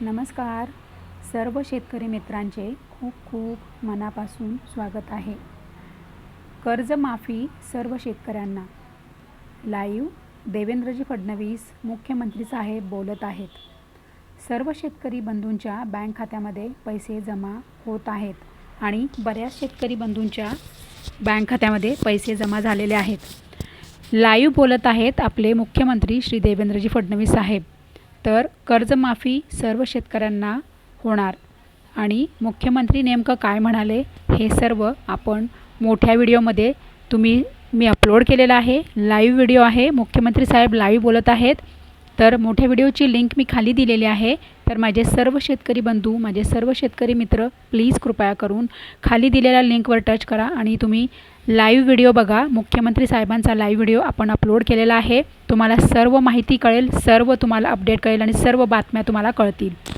नमस्कार. सर्व शेतकरी मित्रांचे खूप खूप मनापासून स्वागत आहे. कर्जमाफी सर्व शेतकऱ्यांना. लाईव्ह देवेंद्रजी फडणवीस मुख्यमंत्री साहेब बोलत आहेत. सर्व शेतकरी बंधूंच्या बँक खात्यामध्ये पैसे जमा होत आहेत आणि बऱ्याच शेतकरी बंधूंच्या बँक खात्यामध्ये पैसे जमा झालेले आहेत. लाईव्ह बोलत आहेत आपले मुख्यमंत्री श्री देवेंद्रजी फडणवीस साहेब. तर कर्जमाफी सर्व शेतकऱ्यांना होणार. आणि मुख्यमंत्री नेमकं काय म्हणाले हे सर्व आपण मोठ्या व्हिडिओमध्ये तुम्ही मी अपलोड केलेला आहे. लाईव्ह व्हिडिओ आहे. मुख्यमंत्री साहेब लाईव्ह बोलत आहेत. तर मोठ्या व्हिडिओची लिंक मी खाली दिलेली आहे. तर माझे सर्व शेतकरी बंधू माझे सर्व शेतकरी मित्र प्लीज कृपया करून खाली दिलेल्या लिंकवर टच करा आणि तुम्ही लाईव्ह व्हिडिओ बघा. मुख्यमंत्री साहेबांचा लाईव्ह व्हिडिओ आपण अपलोड केलेला आहे. तुम्हाला सर्व माहिती कळेल सर्व तुम्हाला अपडेट कळेल आणि सर्व बातम्या तुम्हाला कळतील.